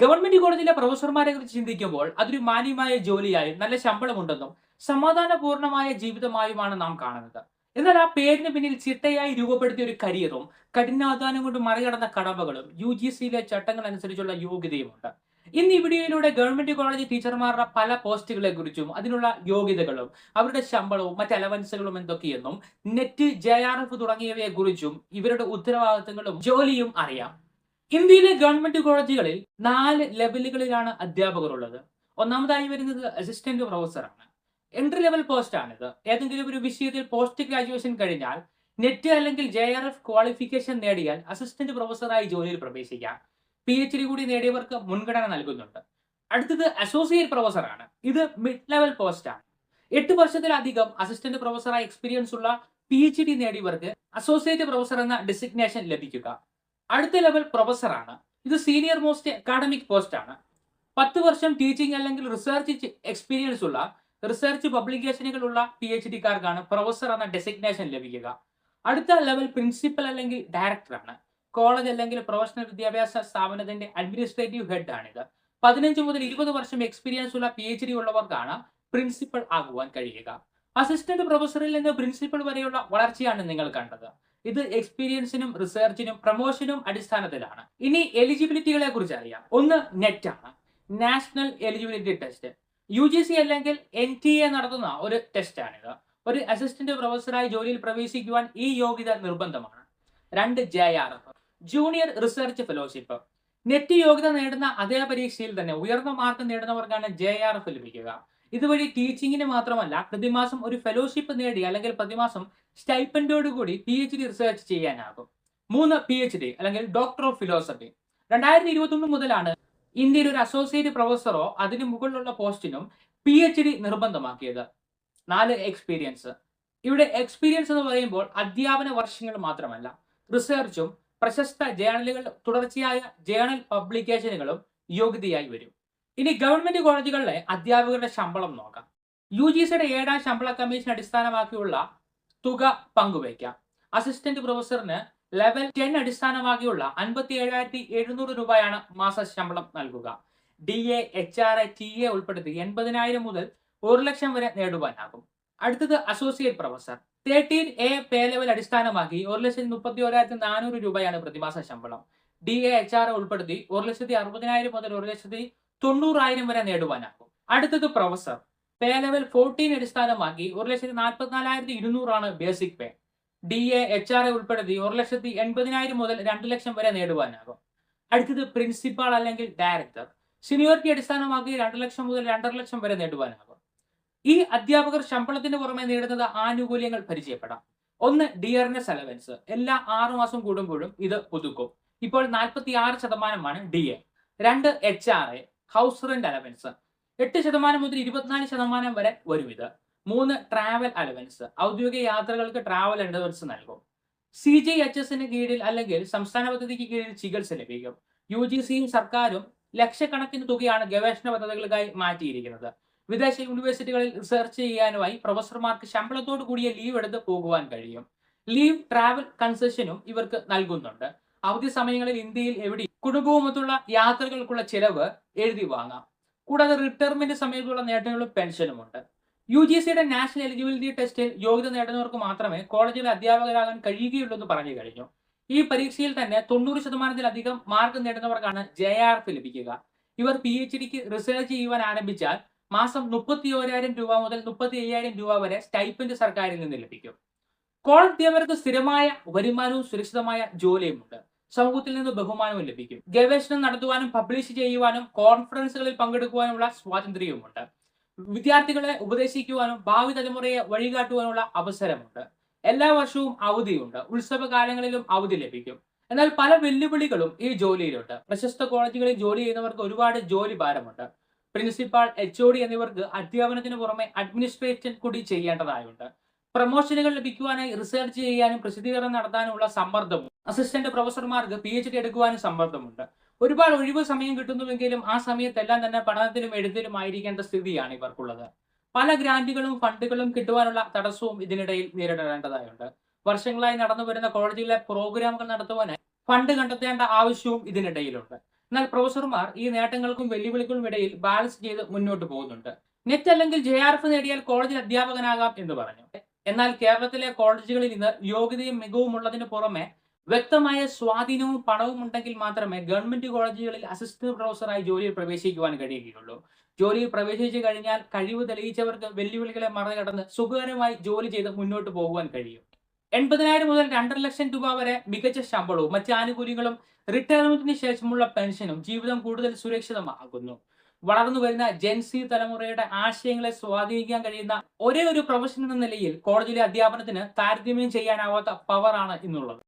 Government കോളേജിലെ പ്രൊഫസർമാരെ കുറിച്ച് ചിന്തിക്കുമ്പോൾ അതൊരു മാന്യമായ ജോലിയായും നല്ല ശമ്പളമുണ്ടെന്നും സമാധാനപൂർണമായ ജീവിതമായുമാണ് നാം കാണുന്നത്. എന്നാൽ ആ പേരിന് പിന്നിൽ ചിട്ടയായി രൂപപ്പെടുത്തിയ ഒരു കരിയറും കഠിനാധ്വാനം കൊണ്ട് മറികടന്ന കടമ്പകളും യു ജി സിയിലെ ചട്ടങ്ങൾ അനുസരിച്ചുള്ള യോഗ്യതയുമുണ്ട്. ഇന്ന് ഈ വീഡിയോയിലൂടെ ഗവൺമെന്റ് കോളേജ് ടീച്ചർമാരുടെ പല പോസ്റ്റുകളെ കുറിച്ചും അതിനുള്ള യോഗ്യതകളും അവരുടെ ശമ്പളവും മറ്റ് അലവൻസുകളും എന്തൊക്കെയെന്നും നെറ്റ് ജെ ആർ എഫ് തുടങ്ങിയവയെ കുറിച്ചും ഇവരുടെ ഉത്തരവാദിത്തങ്ങളും ജോലിയും അറിയാം. ഇന്ത്യയിലെ ഗവൺമെന്റ് കോളേജുകളിൽ നാല് ലെവലുകളിലാണ് അധ്യാപകർ ഉള്ളത് ഒന്നാമതായി വരുന്നത് അസിസ്റ്റന്റ് പ്രൊഫസറാണ് എൻട്രി ലെവൽ പോസ്റ്റ് ആണിത്. ഏതെങ്കിലും ഒരു വിഷയത്തിൽ പോസ്റ്റ് ഗ്രാജുവേഷൻ കഴിഞ്ഞാൽ നെറ്റ് അല്ലെങ്കിൽ ജെ ആർ എഫ് ക്വാളിഫിക്കേഷൻ നേടിയാൽ അസിസ്റ്റന്റ് പ്രൊഫസറായി ജോലിയിൽ പ്രവേശിക്കാം. പി എച്ച് ഡി കൂടി നേടിയവർക്ക് മുൻഗണന നൽകുന്നുണ്ട്. അടുത്തത് അസോസിയേറ്റ് പ്രൊഫസറാണ് ഇത് മിഡ് ലെവൽ പോസ്റ്റ് ആണ്. എട്ട് വർഷത്തിലധികം അസിസ്റ്റന്റ് പ്രൊഫസറായി എക്സ്പീരിയൻസ് ഉള്ള പി എച്ച് ഡി നേടിയവർക്ക് അസോസിയേറ്റ് പ്രൊഫസർ എന്ന ഡെസിഗ്നേഷൻ ലഭിക്കുക. അടുത്ത ലെവൽ പ്രൊഫസറാണ്. ഇത് സീനിയർ മോസ്റ്റ് അക്കാഡമിക് പോസ്റ്റ് ആണ്. പത്ത് വർഷം ടീച്ചിങ് അല്ലെങ്കിൽ റിസർച്ച് എക്സ്പീരിയൻസ് ഉള്ള റിസർച്ച് പബ്ലിക്കേഷനുകളുള്ള പി എച്ച് ഡിക്കാർക്കാണ് പ്രൊഫസർ എന്ന ഡെസിഗ്നേഷൻ ലഭിക്കുക. അടുത്ത ലെവൽ പ്രിൻസിപ്പൽ അല്ലെങ്കിൽ ഡയറക്ടറാണ് കോളേജ് അല്ലെങ്കിൽ പ്രൊഫഷണൽ വിദ്യാഭ്യാസ സ്ഥാപനത്തിന്റെ അഡ്മിനിസ്ട്രേറ്റീവ് ഹെഡ് ആണിത്. പതിനഞ്ച് മുതൽ ഇരുപത് വർഷം എക്സ്പീരിയൻസ് ഉള്ള പി എച്ച് ഡി ഉള്ളവർക്കാണ് പ്രിൻസിപ്പൽ ആകുവാൻ കഴിയുക. അസിസ്റ്റന്റ് പ്രൊഫസറിൽ നിന്ന് പ്രിൻസിപ്പൽ വരെയുള്ള വളർച്ചയാണ് നിങ്ങൾ കണ്ടത്. ഇത് എക്സ്പീരിയൻസിനും റിസർച്ചിനും പ്രൊമോഷനും അടിസ്ഥാനത്തിലാണ്. ഇനി എലിജിബിലിറ്റികളെ കുറിച്ച് അറിയാം. ഒന്ന് നെറ്റ് ആണ്. National eligibility test U G C അല്ലെങ്കിൽ എൻ ടി എ നടത്തുന്ന ഒരു ടെസ്റ്റാണിത് ഒരു അസിസ്റ്റന്റ് പ്രൊഫസറായി ജോലിയിൽ പ്രവേശിക്കുവാൻ ഈ യോഗ്യത നിർബന്ധമാണ്. രണ്ട് J R F junior research fellowship NET യോഗ്യത നേടുന്ന അതേ പരീക്ഷയിൽ തന്നെ ഉയർന്ന മാർക്ക് നേടുന്നവർക്കാണ് ജെ ആർ എഫ് ലഭിക്കുക. ഇതുവഴി ടീച്ചിങ്ങിന് മാത്രമല്ല പ്രതിമാസം ഒരു ഫെലോഷിപ്പ് നേടി അല്ലെങ്കിൽ പ്രതിമാസം സ്റ്റൈപ്പൻഡോടുകൂടി പി എച്ച് ഡി റിസർച്ച് ചെയ്യാനാകും. മൂന്ന് പി എച്ച് ഡി അല്ലെങ്കിൽ ഡോക്ടർ ഓഫ് ഫിലോസഫി രണ്ടായിരത്തി ഇരുപത്തി ഒന്ന് മുതലാണ് ഇന്ത്യയിൽ ഒരു അസോസിയേറ്റ് പ്രൊഫസറോ അതിന് മുകളിലുള്ള പോസ്റ്റിനും പി എച്ച് ഡി നിർബന്ധമാക്കിയത്. നാല് എക്സ്പീരിയൻസ് ഇവിടെ എക്സ്പീരിയൻസ് എന്ന് പറയുമ്പോൾ അധ്യാപന വർഷങ്ങൾ മാത്രമല്ല. റിസർച്ചും പ്രശസ്ത ജേണലുകൾ തുടർച്ചയായ ജേണൽ പബ്ലിക്കേഷനുകളും യോഗ്യതയായി വരും. ഇനി ഗവൺമെന്റ് കോളേജുകളിലെ അധ്യാപകരുടെ ശമ്പളം നോക്കാം. യു ജി സിയുടെ ഏഴാം ശമ്പള കമ്മീഷൻ അടിസ്ഥാനമാക്കിയുള്ള തുക പങ്കുവയ്ക്കാം. അസിസ്റ്റന്റ് പ്രൊഫസറിന് ലെവൽ ടെൻ അടിസ്ഥാനമാക്കിയുള്ള അൻപത്തി ഏഴായിരത്തി എഴുന്നൂറ് രൂപയാണ് മാസ ശമ്പളം നൽകുക. D A H R A T A ഉൾപ്പെടുത്തി എൺപതിനായിരം മുതൽ ഒരു ലക്ഷം വരെ നേടുവാനാകും. അടുത്തത് associate professor thirteen A pay level അടിസ്ഥാനമാക്കി ഒരു ലക്ഷത്തി മുപ്പത്തി ഒരായിരത്തി നാനൂറ് രൂപയാണ് പ്രതിമാസ ശമ്പളം. ഡി എ എച്ച് ആർ ഉൾപ്പെടുത്തി ഒരു ലക്ഷത്തി അറുപതിനായിരം മുതൽ ഒരു ലക്ഷത്തി തൊണ്ണൂറായിരം വരെ നേടുവാനാകും. അടുത്തത് പ്രൊഫസർ പേ ലെവൽ ഫോർട്ടീൻ അടിസ്ഥാനമാക്കി ഒരു ലക്ഷത്തി നാൽപ്പത്തിനാലായിരത്തി ഇരുന്നൂറാണ് basic pay D A H R A ഉൾപ്പെടുത്തി ഒരു ലക്ഷത്തി എൺപതിനായിരം മുതൽ രണ്ട് ലക്ഷം വരെ നേടുവാനാകും. അടുത്തത് പ്രിൻസിപ്പാൾ അല്ലെങ്കിൽ ഡയറക്ടർ സീനിയോറിറ്റി അടിസ്ഥാനമാക്കി രണ്ട് ലക്ഷം മുതൽ രണ്ടര ലക്ഷം വരെ നേടുവാനാകും. ഈ അധ്യാപകർ ശമ്പളത്തിന് പുറമെ നേടുന്നത് ആനുകൂല്യങ്ങൾ പരിചയപ്പെടാം. ഒന്ന് ഡിയർനെസ് അലവൻസ് എല്ലാ ആറു മാസം കൂടുമ്പോഴും ഇത് പുതുക്കും. ഇപ്പോൾ നാൽപ്പത്തി ആറ് ശതമാനമാണ് ഡി എ രണ്ട് H R A house rent allowance എട്ട് ശതമാനം മുതൽ ഇരുപത്തിനാല് ശതമാനം വരെ വരും ഇത്. മൂന്ന് ട്രാവൽ അലവൻസ് ഔദ്യോഗിക യാത്രകൾക്ക് ട്രാവൽ അലവൻസ് നൽകും. സി ജി എച്ച് എസിന് കീഴിൽ അല്ലെങ്കിൽ സംസ്ഥാന പദ്ധതിക്ക് കീഴിൽ ചികിത്സ ലഭിക്കും. യു ജി സിയും സർക്കാരും ലക്ഷക്കണക്കിന് തുകയാണ് ഗവേഷണ പദ്ധതികൾക്കായി മാറ്റിയിരിക്കുന്നത്. വിദേശ യൂണിവേഴ്സിറ്റികളിൽ റിസർച്ച് ചെയ്യാനുമായി പ്രൊഫസർമാർക്ക് ശമ്പളത്തോടു കൂടിയ ലീവ് എടുത്ത് പോകുവാൻ കഴിയും. ലീവ് ട്രാവൽ കൺസെഷനും ഇവർക്ക് നൽകുന്നുണ്ട്. അവധി സമയങ്ങളിൽ ഇന്ത്യയിൽ എവിടെ കുടുംബവുമൊത്തുള്ള യാത്രകൾക്കുള്ള ചിലവ് എഴുതി വാങ്ങാം. കൂടാതെ റിട്ടയർമെന്റ് സമയത്തുള്ള നേട്ടങ്ങളും പെൻഷനുമുണ്ട് യു ജി സിയുടെ നാഷണൽ എലിജിബിലിറ്റി ടെസ്റ്റിൽ യോഗ്യത നേടുന്നവർക്ക് മാത്രമേ കോളേജിലെ അധ്യാപകരാകാൻ കഴിയുകയുള്ളൂ എന്ന് പറഞ്ഞു കഴിഞ്ഞു. ഈ പരീക്ഷയിൽ തന്നെ തൊണ്ണൂറ് ശതമാനത്തിലധികം മാർക്ക് നേടുന്നവർക്കാണ് ജെ ആർ എഫ് ലഭിക്കുക. ഇവർ പി എച്ച് ഡിക്ക് റിസർച്ച് ചെയ്യുവാൻ ആരംഭിച്ചാൽ മാസം മുപ്പത്തി ഓരായിരം രൂപ മുതൽ മുപ്പത്തി അയ്യായിരം രൂപ വരെ സ്റ്റൈപ്പൻഡ് സർക്കാരിൽ നിന്ന് ലഭിക്കും. കോളേജ് അധ്യാപകർക്ക് സ്ഥിരമായ വരുമാനവും സുരക്ഷിതമായ ജോലിയുമുണ്ട് സമൂഹത്തിൽ നിന്ന് ബഹുമാനവും ലഭിക്കും. ഗവേഷണം നടത്തുവാനും പബ്ലിഷ് ചെയ്യുവാനും കോൺഫറൻസുകളിൽ പങ്കെടുക്കുവാനുമുള്ള സ്വാതന്ത്ര്യവുമുണ്ട്. വിദ്യാർത്ഥികളെ ഉപദേശിക്കുവാനും ഭാവി തലമുറയെ വഴികാട്ടുവാനുള്ള അവസരമുണ്ട്. എല്ലാ വർഷവും അവധിയുണ്ട്. ഉത്സവകാലങ്ങളിലും അവധി ലഭിക്കും. എന്നാൽ പല വെല്ലുവിളികളും ഈ ജോലിയിലുണ്ട്. പ്രശസ്ത കോളേജുകളിൽ ജോലി ചെയ്യുന്നവർക്ക് ഒരുപാട് ജോലി ഭാരമുണ്ട്. പ്രിൻസിപ്പാൾ എച്ച് ഒ ഡി എന്നിവർക്ക് അധ്യാപനത്തിന് പുറമെ അഡ്മിനിസ്ട്രേഷൻ കൂടി ചെയ്യേണ്ടതായുണ്ട്. പ്രൊമോഷനുകൾ ലഭിക്കുവാനായി റിസർച്ച് ചെയ്യാനും പ്രസിദ്ധീകരണം നടത്താനുമുള്ള സമ്മർദ്ദവും അസിസ്റ്റന്റ് പ്രൊഫസർമാർക്ക് പി എച്ച് ഡി എടുക്കുവാനും സമ്മർദ്ദമുണ്ട്. ഒരുപാട് ഒഴിവ് സമയം കിട്ടുന്നുവെങ്കിലും ആ സമയത്തെല്ലാം തന്നെ പഠനത്തിലും എഴുത്തിലും ആയിരിക്കേണ്ട സ്ഥിതിയാണ് ഇവർക്കുള്ളത്. പല ഗ്രാന്റുകളും ഫണ്ടുകളും കിട്ടുവാനുള്ള തടസ്സവും ഇതിനിടയിൽ നേരിടേണ്ടതായുണ്ട്. വർഷങ്ങളായി നടന്നു വരുന്ന കോളേജിലെ പ്രോഗ്രാമുകൾ നടത്തുവാനായി ഫണ്ട് കണ്ടെത്തേണ്ട ആവശ്യവും ഇതിനിടയിലുണ്ട്. എന്നാൽ പ്രൊഫസർമാർ ഈ നേട്ടങ്ങൾക്കും വെല്ലുവിളികൾക്കും ഇടയിൽ ബാലൻസ് ചെയ്ത് മുന്നോട്ട് പോകുന്നുണ്ട്. നെറ്റ് അല്ലെങ്കിൽ ജെ ആർ എഫ് നേടിയാൽ കോളേജിൽ അധ്യാപകനാകാം എന്ന് പറഞ്ഞു. എന്നാൽ കേരളത്തിലെ കോളേജുകളിൽ നിന്ന് യോഗ്യതയും മികവും ഉള്ളതിന് പുറമെ വ്യക്തമായ സ്വാധീനവും പണവും ഉണ്ടെങ്കിൽ മാത്രമേ ഗവൺമെന്റ് കോളേജുകളിൽ അസിസ്റ്റന്റ് പ്രൊഫസറായി ജോലിയിൽ പ്രവേശിക്കുവാൻ കഴിയുകയുള്ളൂ. ജോലിയിൽ പ്രവേശിച്ചു കഴിഞ്ഞാൽ കഴിവ് തെളിയിച്ചവർക്ക് വെല്ലുവിളികളെ മറികടന്ന് സുഖകരമായി ജോലി ചെയ്ത് മുന്നോട്ട് പോകുവാൻ കഴിയും. എൺപതിനായിരം മുതൽ രണ്ടര ലക്ഷം രൂപ വരെ മികച്ച ശമ്പളവും മറ്റ് ആനുകൂല്യങ്ങളും റിട്ടയർമെന്റിന് ശേഷമുള്ള പെൻഷനും ജീവിതം കൂടുതൽ സുരക്ഷിതമാകുന്നു വളർന്നു വരുന്ന ജെൻസി തലമുറയുടെ ആശയങ്ങളെ സ്വാധീനിക്കാൻ കഴിയുന്ന ഒരേ ഒരു പ്രൊഫഷൻ എന്ന നിലയിൽ കോളേജിലെ അധ്യാപനത്തിന് താരതമ്യം ചെയ്യാനാവാത്ത പവറാണ് ഇന്നുള്ളത്